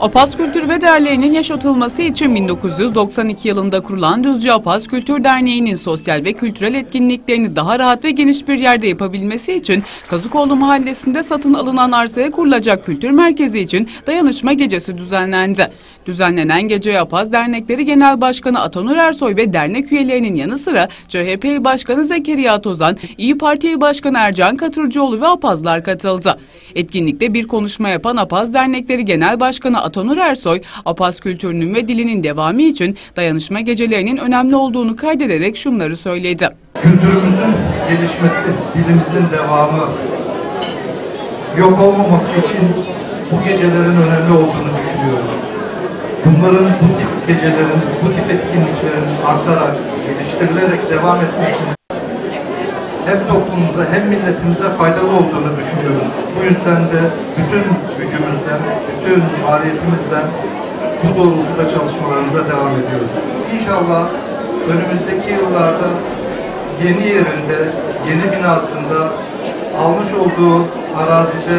Apaz Kültür ve Değerlerinin yaşatılması için 1992 yılında kurulan Düzce Apaz Kültür Derneği'nin sosyal ve kültürel etkinliklerini daha rahat ve geniş bir yerde yapabilmesi için Kazıkoğlu Mahallesi'nde satın alınan arsaya kurulacak kültür merkezi için dayanışma gecesi düzenlendi. Düzenlenen geceye Apaz Dernekleri Genel Başkanı Atanur Ersoy ve dernek üyelerinin yanı sıra CHP Başkanı Zekeriya Tozan, İyi Parti Başkanı Ercan Katırcıoğlu ve Apazlar katıldı. Etkinlikte bir konuşma yapan Apaz Dernekleri Genel Başkanı Atanur Ersoy, Apaz kültürünün ve dilinin devamı için dayanışma gecelerinin önemli olduğunu kaydederek şunları söyledi. kültürümüzün gelişmesi, dilimizin devamı, yok olmaması için bu gecelerin önemli olduğunu düşünüyoruz. Bunların bu tip gecelerin, bu tip etkinliklerin artarak, geliştirilerek devam etmesinin hem toplumumuza hem milletimize faydalı olduğunu düşünüyoruz. Bu yüzden de bütün gücümüzden, bütün maliyetimizden bu doğrultuda çalışmalarımıza devam ediyoruz. İnşallah önümüzdeki yıllarda yeni yerinde, yeni binasında almış olduğu arazide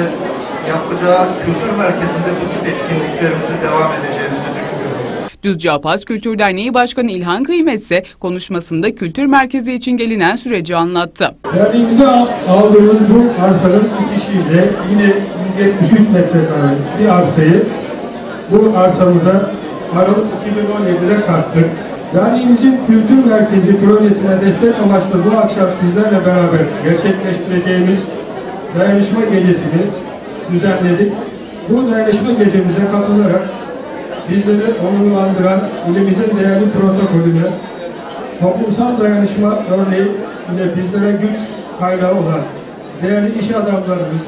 yapacağı kültür merkezinde bu tip etkinliklerimize devam düşünüyorum. Düzce Apaz Kültür Derneği Başkanı İlhan Kıymet ise konuşmasında kültür merkezi için gelinen süreci anlattı. Derneğimize al- aldığımız bu arsanın bitişiyle yine 173 metrekare bir arsayı bu arsamıza Aralık 2017'de kattık. Derneğimizin kültür merkezi projesine destek amaçlı bu akşam sizlerle beraber gerçekleştireceğimiz dayanışma gecesini düzenledik. Bu dayanışma gecemize katılarak bizleri onurlandıran ilimizin değerli protokolüne toplumsal dayanışma örneği ile bizlere güç kaynağı olan değerli iş adamlarımız,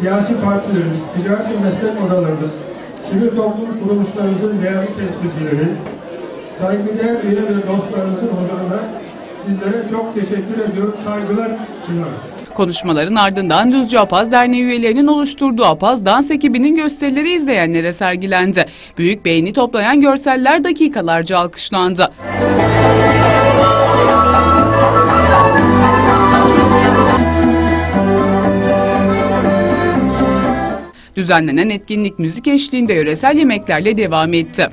siyasi partilerimiz, ticaret ve meslek odalarımız, sivil toplum kuruluşlarımızın değerli temsilcileri, saygıdeğer üye ve dostlarımızın huzuruna sizlere çok teşekkür ediyorum, saygılar sunarız. Konuşmaların ardından Düzce Apaz Derneği üyelerinin oluşturduğu Apaz dans ekibinin gösterileri izleyenlere sergilendi. Büyük beğeni toplayan görseller dakikalarca alkışlandı. Düzenlenen etkinlik müzik eşliğinde yöresel yemeklerle devam etti.